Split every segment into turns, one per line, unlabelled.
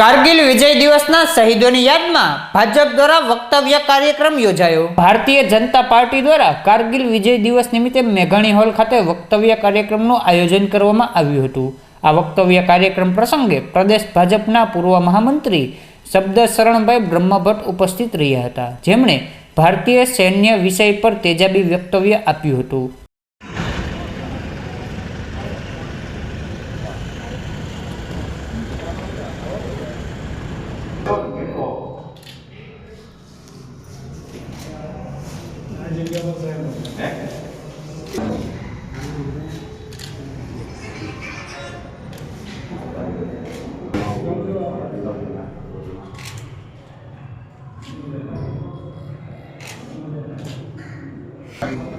કારગિલ વિજય દિવસના શહીદોની યાદમાં ભાજપ દ્વારા વક્તવ્ય કાર્યક્રમ યોજાયો. ભારતીય જનતા પાર્ટી દ્વારા કારગિલ વિજય દિવસ નિમિત્તે મેઘાણી હોલ ખાતે વક્તવ્ય કાર્યક્રમનું આયોજન કરવામાં આવ્યું હતું. આ વક્તવ્ય કાર્યક્રમ પ્રસંગે પ્રદેશ ભાજપના પૂર્વ મહામંત્રી શબ્દ શરણભાઈ બ્રહ્મભટ્ટ ઉપસ્થિત રહ્યા હતા. જેમણે ભારતીય સૈન્ય વિષય પર તેજાબી વક્તવ્ય આપ્યું હતું.
Bye.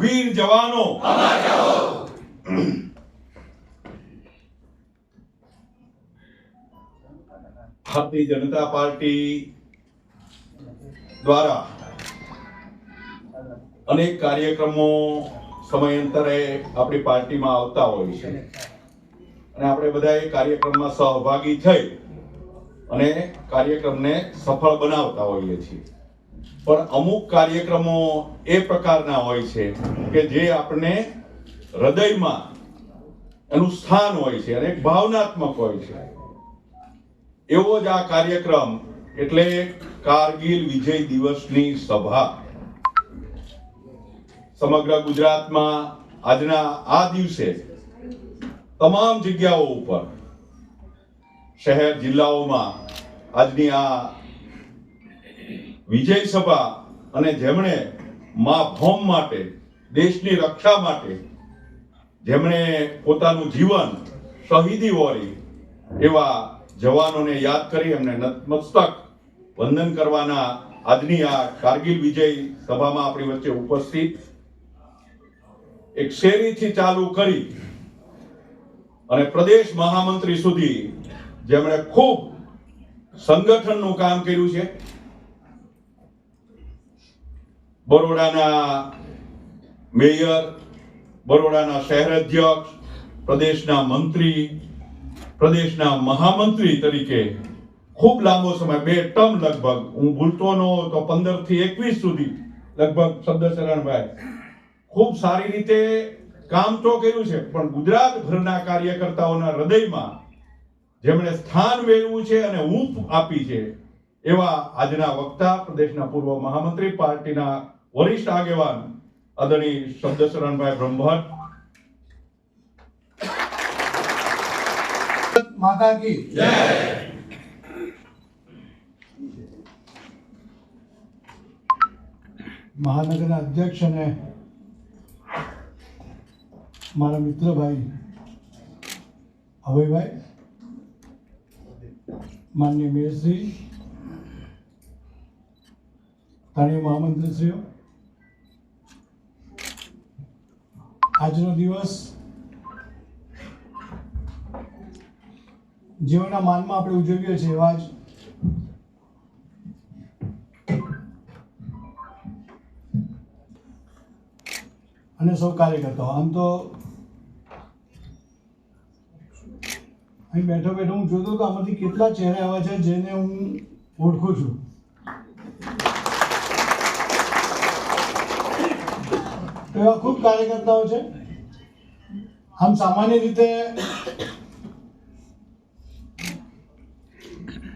વીર જવાનો. ભારતીય જનતા પાર્ટી દ્વારા અનેક કાર્યક્રમો સમયાંતરે આપણી પાર્ટીમાં આવતા હોય છે. અને આપણે બધા એ કાર્યક્રમમાં સહભાગી થઈ અને કાર્યક્રમને સફળ બનાવતા હોઈએ છીએ. પણ અમુક કાર્યક્રમો એ પ્રકારના હોય છે કે જે આપણે હૃદયમાં એનું સ્થાન હોય છે અને એક ભાવનાત્મક હોય છે. એવો જ આ કાર્યક્રમ એટલે કારગિલ વિજય દિવસની સભા. સમગ્ર ગુજરાતમાં આજના આ દિવસે તમામ જગ્યાઓ ઉપર, શહેર, જિલ્લાઓમાં આજની આ વિજય સભા અને જેમણે મા ભૌમ માટે, દેશની રક્ષા માટે, જેમણે પોતાનું જીવન શહીદી વોરી, એવા જવાનોને યાદ કરી એમને નતમસ્તક વંદન કરવાના આજની આ કારગિલ વિજય સભામાં આપણી વચ્ચે ઉપસ્થિત. એક શેરીથી ચાલુ કરી અને પ્રદેશ મહામંત્રી સુધી જેમણે ખૂબ સંગઠનનું કામ કર્યું છે. બરોડાના મેયર, બરોડાના શહેર અધ્યક્ષ પ્રદેશના મંત્રી, પ્રદેશના મહામંત્રી તરીકે ખૂબ લાંબો સમય, બે ટર્મ લગભગ, હું ભૂલતો ન તો પંદરથી એકવીસ સુધી, લગભગ શબ્દશરણભાઈ ખૂબ સારી રીતે કામ તો કર્યું છે, પણ ગુજરાત ભરના કાર્યકર્તાઓના હૃદયમાં જેમણે સ્થાન મેળવ્યું છે અને ઊંફ આપી છે, એવા આજના વક્તા પ્રદેશના પૂર્વ મહામંત્રી પાર્ટીના વરિષ્ઠ આગેવાન આદરણીય શબ્દશરણભાઈ બ્રહ્મભટ્ટ.
માતા કી મહાનગરના અધ્યક્ષ અને મારા મિત્ર ભાઈ અભયભાઈ માન્ય મેયરશ્રી સ્થાણીય મહામંત્રીશ્રીઓ આજનો દિવસ જેઓના માનમાં આપણે ઉજવીએ છીએ એવા જ અને સૌ કાર્યકર્તાઓ. આમ તો અહીં બેઠો બેઠો હું જોતો તો આમાંથી કેટલા ચહેરા એવા છે જેને હું ઓળખું છું તો એવા ખૂબ કાર્યકર્તાઓ છે. આમ સામાન્ય રીતે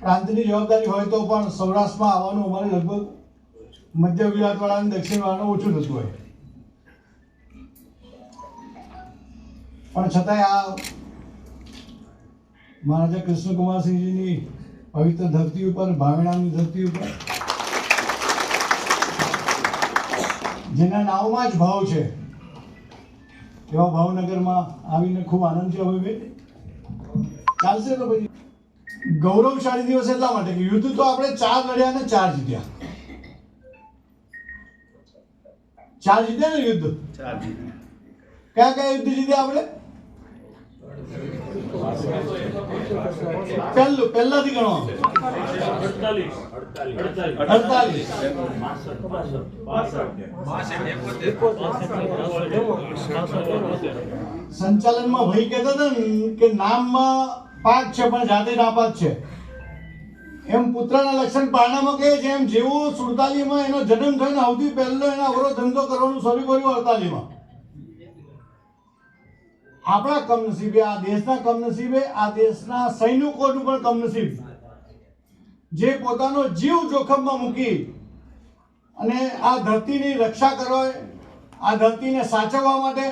પ્રાંતની જવાબદારી હોય તો પણ સૌરાષ્ટ્રમાં આવવાનું અમારે લગભગ મધ્ય ગુજરાતવાળા દક્ષિણ દક્ષિણવાળાનું ઓછું થતું હોય. પણ છતાંય આ મહારાજા કૃષ્ણકુમારસિંહજીની પવિત્ર ધરતી ઉપર, ભાવેણાની ધરતી ઉપર જેના નામમાં જ ભાવ છે. એવા ભાવનગરમાં આવીને ખૂબ આનંદ છે હવે ચાલશે તો પછી. ગૌરવશાળી દિવસ એટલા માટે કે યુદ્ધ તો આપણે ચાર લડ્યા ને ચાર જીત્યા. ચાર જીત્યા ને યુદ્ધ? કયા કયા યુદ્ધ જીત્યા આપણે? પહેલું પહેલાથી ગણો. અડતાલીસ. સંચાલનમાં ભાઈ કહેતા હતા ને કે નામમાં પાક છે, પણ જાતે નાપાક છે. એમ પુત્રના લક્ષણ પારણામાં કહે છે, એમ જેવું સુડતાલીમાં એનો જન્મ થયો ને, સૌથી પહેલો એના અવરો ધંધો કરવાનું શરૂ કર્યું અડતાલીમાં. આપણા કમનસીબે, આ દેશના કમનસીબે, આ દેશના સૈનિકોનું પણ કમનસીબ. જે પોતાનો જીવ જોખમમાં મૂકી અને આ ધરતીની રક્ષા કરવા, આ ધરતીને સાચવવા માટે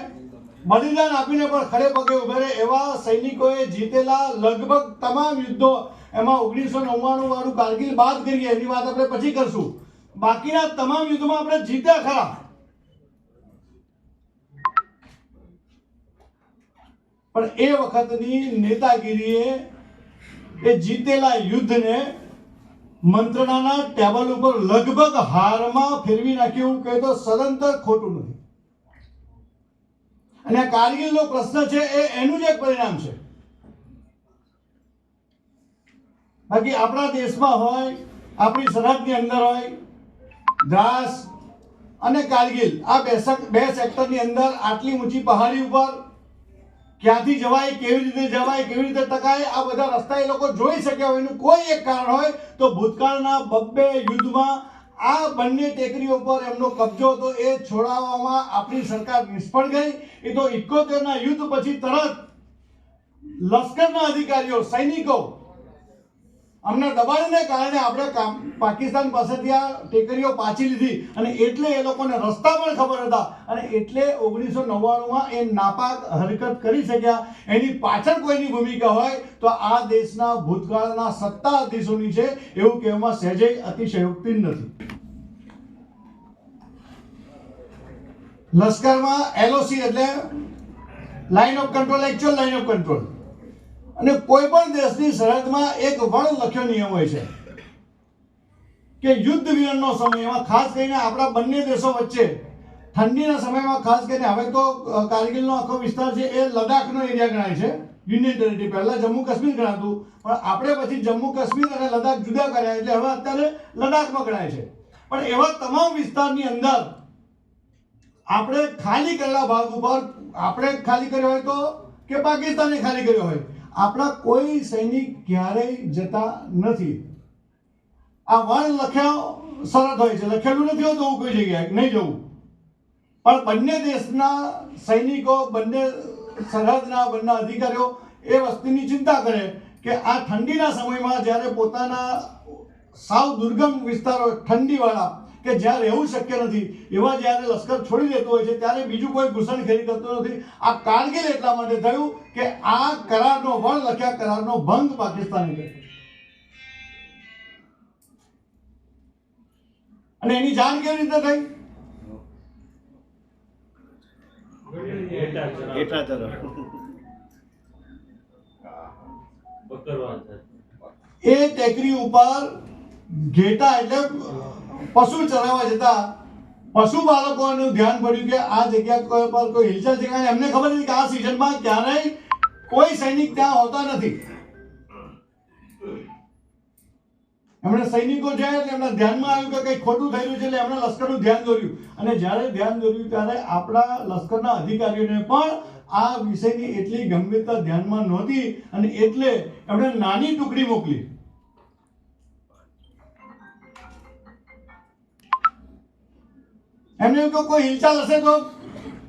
બલિદાન આપીને પણ ખડે પગે ઉભે રહે એવા સૈનિકોએ જીતેલા લગભગ તમામ યુદ્ધો એમાં ઓગણીસો નવ્વાણું વાળું કારગિલ બાદ કરીએ એની વાત આપણે પછી કરશું. બાકીના તમામ યુદ્ધમાં આપણે જીત્યા ખરા. પણ એ વખતની નેતાગીરીએ એ જીતેલા યુદ્ધને મંત્રણાના ટેબલ ઉપર લગભગ હારમાં ફેરવી નાખ્યું કહે તો સદંતર ખોટું નથી. અને કારગિલનો પ્રશ્ન છે એ એનું જ એક પરિણામ છે. બાકી આપણા દેશમાં હોય, આપણી સરહદની અંદર હોય દ્રાસ અને કારગિલ, આ બે સેક્ટરની અંદર આટલી ઊંચી પહાડી ઉપર ક્યાંથી જવાય, કેવી રીતે જવાય, કેવી રીતે ટકાય, આ બધા રસ્તા એ લોકો જોઈ શક્યા હોય. એનું કોઈ એક કારણ હોય તો ભૂતકાળના બબ્બે યુદ્ધમાં આ બંને ટેકરીઓ પર એમનો કબજો હતો. એ છોડાવવામાં આપણી સરકાર નિષ્ફળ ગઈ. એ તો ઇકોતેરના યુદ્ધ પછી તરત લશ્કરના અધિકારીઓ, સૈનિકો અમને દબાણને કારણે આપણે પાકિસ્તાન પાસેથી આ ટેકરીઓ પાછી લીધી અને એટલે એ લોકોને રસ્તા પણ ખબર હતા અને એટલે ઓગણીસો નવ્વાણુંમાં એ નાપાક હરકત કરી શક્યા. એની પાછળ કોઈની ભૂમિકા હોય તો આ દેશના ભૂતકાળના સત્તાધીશોની છે એવું કહેવામાં સહેજે અતિશયોક્તિ નથી. લશ્કરમાં એલઓસી એટલે line of control actual line of control અને કોઈ પણ દેશની સરહદમાં એક વણ લખ્યો નિયમ હોય છે કે યુદ્ધ વિરામનો સમય, એમાં ખાસ કરીને આપણા બંને દેશો વચ્ચે ઠંડીના સમયમાં ખાસ કરીને હવે તો કારગિલનો આખો વિસ્તાર છે એ લદ્દાખનો એરિયા ગણાય છે, યુનિયન ટેરિટરી. પહેલાં જમ્મુ કાશ્મીર ગણાતું, પણ આપણે પછી જમ્મુ કાશ્મીર અને લદ્દાખ જુદા કર્યા એટલે હવે અત્યારે લદ્દાખમાં ગણાય છે. પણ એવા તમામ વિસ્તારની અંદર આપણે ખાલી કરેલા ભાગ ઉપર, આપણે ખાલી કર્યો હોય તો કે પાકિસ્તાને ખાલી કર્યો હોય? આપણા કોઈ સૈનિક ક્યારેય જતા નથી. આ વણ લખ્યા સરળ હોય છે. લખેલું નથી હોતું, હું કોઈ જગ્યાએ નહીં જવું પણ બંને દેશના સૈનિકો, બંને સરહદના, બંને અધિકારીઓ એ વસ્તુની ચિંતા કરે કે આ ઠંડીના સમયમાં જ્યારે પોતાના સાવ દુર્ગમ વિસ્તારો, ઠંડીવાળા કે જ્યાં રહેવું શક્ય નથી એવા જ્યારે લશ્કર છોડી દેતો હોય છે ત્યારે બીજું કોઈ ઘૂસણખેરી કરતો નથી. આ કારગિલ એટલા માટે થયું કે આ કરારનો વળ લખ્યા કરારનો ભંગ પાકિસ્તાને કર્યો. અને એની જાણ કેવી રીતે થઈ? એ ટેકરી ઉપર ઘેટા એટલે પશુ ચરાવવા જતા પશુ બાળકોનું ધ્યાન પડ્યું કે આ જગ્યા પર કોઈ હિલચાલ છે કારણ એમને ખબર નથી કે આ સિઝનમાં ક્યારેય કોઈ સૈનિક ત્યાં હોતા નથી. એમણે સૈનિકો છે એટલે એમના ધ્યાનમાં આવ્યું કે કંઈક ખોટું થયેલું છે એટલે એમણે લશ્કરનું ધ્યાન દોર્યું. અને જ્યારે ધ્યાન દોર્યું ત્યારે આપણા લશ્કરના અધિકારીઓને પણ આ વિષયની એટલી ગંભીરતા ધ્યાનમાં નહોતી અને એટલે એમણે નાની ટુકડી મોકલી. એમને એમ કોઈ હિલચાલ હશે તો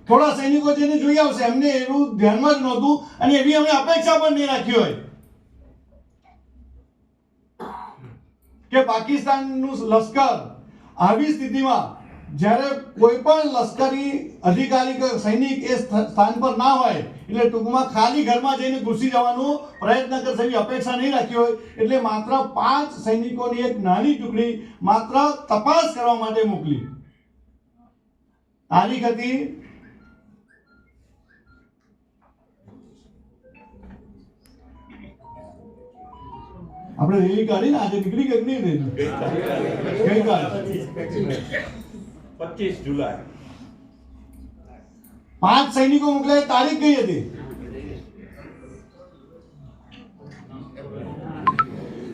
થોડા સૈનિકો જઈને જોઈ આવશે. એમને એવું ધ્યાનમાં જ નહોતું અને એવી અમે અપેક્ષા પણ નહીં રાખી હોય. કે પાકિસ્તાનનું લશ્કર આવી સ્થિતિમાં જ્યારે કોઈ પણ લશ્કરી અધિકારી કે સૈનિક એ સ્થાન પર ના હોય, એટલે ટૂંકમાં ખાલી ઘરમાં જઈને ઘૂસી જવાનો પ્રયત્ન કરશે એવી અપેક્ષા નહીં રાખી હોય, એટલે માત્ર પાંચ સૈનિકોની એક નાની ટુકડી માત્ર તપાસ કરવા માટે મોકલી. તારીખ હતી આપણે રેલી કાઢીને આજે નીકળી ગઈ નહીં રેલી ગઈકાલે.
પચીસ જુલાઈ.
પાંચ સૈનિકો મોકલાય તારીખ કઈ હતી?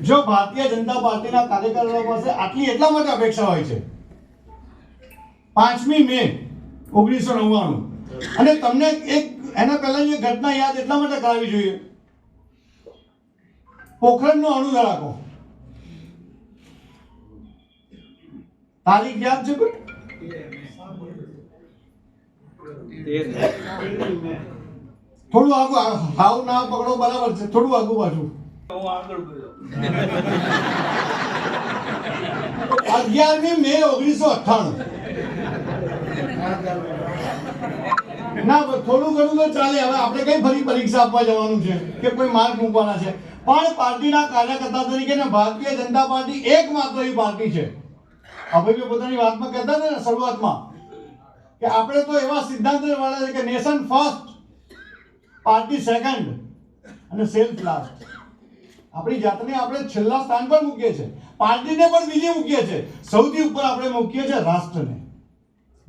જો ભારતીય જનતા પાર્ટીના કાર્યકરો પાસે આટલી એટલા માટે અપેક્ષા હોય છે? પાંચમી મે. ઓગણીસો નવ્વાણું. અને તમને એક, એના પહેલાની ઘટના યાદ એટલા માટે કરાવી જોઈએ. પોખરણનો અણુધડાકો તારીખ યાદ છે કોઈ? થોડું આગું હાવ ના પકડો, બરાબર છે. થોડું આગું પાછું. અગિયારમી મે ઓગણીસો અઠ્ઠાણું. ના થોડું ઘણું તો ચાલે. હવે આપણે કઈ ફરી પરીક્ષા આપવા જવાનું છે કે કોઈ માર્ક મૂકવાના છે? પણ પાર્ટીના કાર્યકર્તા તરીકે ને ભારતીય જનતા પાર્ટી એકમાત્ર એવી પાર્ટી છે. અભય પોતાની વાતમાં કહેતા હતા ને શરૂઆતમાં, કે આપણે તો એવા સિદ્ધાંત વાળા છે કે નેશન ફર્સ્ટ, પાર્ટી સેકન્ડ અને સેલ્ફ લાસ્ટ. આપણી જાતને આપણે છેલ્લા સ્થાન પર મૂકીએ છીએ. પાર્ટીને પણ બીજી મૂકીએ છીએ. સૌથી ઉપર આપણે મૂકીએ છીએ રાષ્ટ્રને.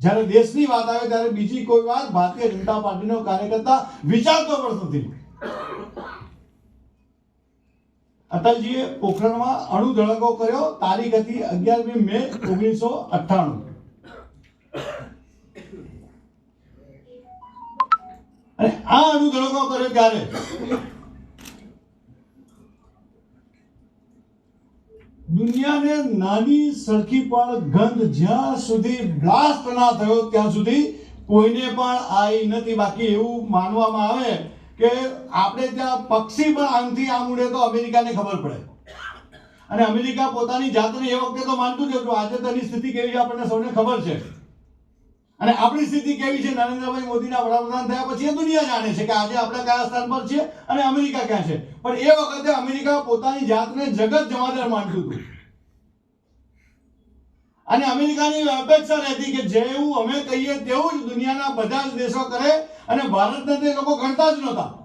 જ્યારે દેશની વાત આવે ત્યારે બીજી કોઈ વાત ભારતીય જનતા પાર્ટીનો કાર્યકર્તા વિચારતો પણ નથી. અટલજીએ પોખરણમાં અણુ ધડકો કર્યો. તારીખ હતી અગિયારમી મે ઓગણીસો અઠ્ઠાણું. અને આ અણુ ધડકો કર્યો ત્યારે દુનિયાને નાની સરખી પણ ગંધ જ્યાં સુધી બ્લાસ્ટ ના થયો ત્યાં સુધી કોઈને પણ આવી નથી. બાકી એવું માનવામાં આવે કે આપણે ત્યાં પક્ષી પણ આમથી આમ ઉડે તો અમેરિકાને ખબર પડે. અને અમેરિકા પોતાની જાતને એ વખતે તો માનતું જ હતું, આજે તેની સ્થિતિ કેવી છે આપણને સૌને ખબર છે. અને આપણી સ્થિતિ કેવી છે? નરેન્દ્રભાઈ મોદીના વડાપ્રધાન થયા પછી એ દુનિયા જાણે છે કે આજે આપણે કયા સ્થાન પર છે અને અમેરિકા ક્યાં છે. પણ એ વખતે અમેરિકા પોતાની જાતને જગત જમાદાર માનતું હતું. અને અમેરિકાની અપેક્ષા રહેતી કે જેવું અમે કહીએ તેવું જ દુનિયાના બધા જ દેશો કરે અને ભારતને તે લોકો ગણતા જ નહોતા.